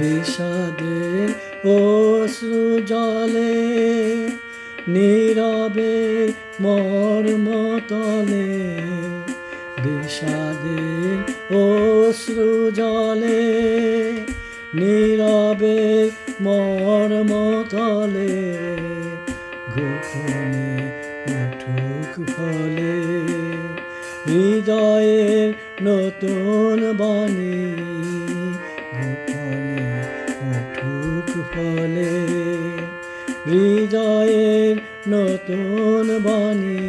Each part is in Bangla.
বিষাদের অশ্রু জলে, নীরবে মর্মতলে বিষাদের অশ্রু জলে, নীরবে মর্মতলে গোপনে উঠুক ফলে, হৃদয়ের নতুন বাণী উঠুক ফলে হৃদয়ের নতুন বাণী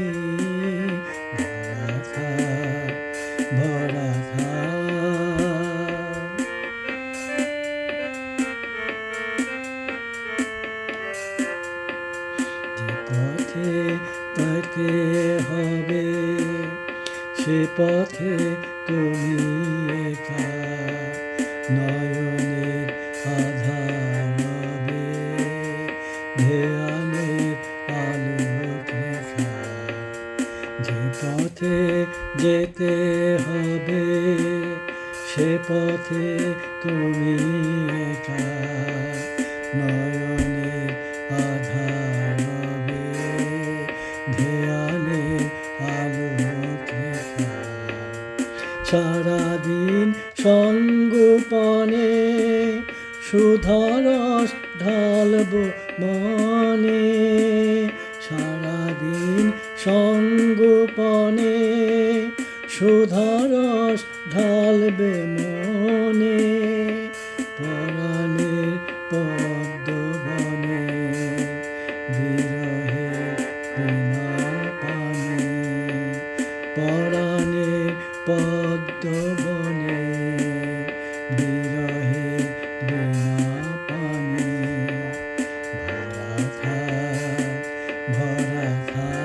পথে তাকে হবে সে পথে তুমি একা। পথে যেতে হবে, সে পথে তুমি একা নয়নের আধার রবে ধ্যানে রেখা। সারাদিন সঙ্গোপনে সুধরস ঢালব মনে সারাদিন সঙ্গোপনে সুধরস ঢালবে মনে পরাণে পদ্ম বনে বিরহে পানে পরাণে পদ্ম বনে বিরহে পানে ভরা ভরা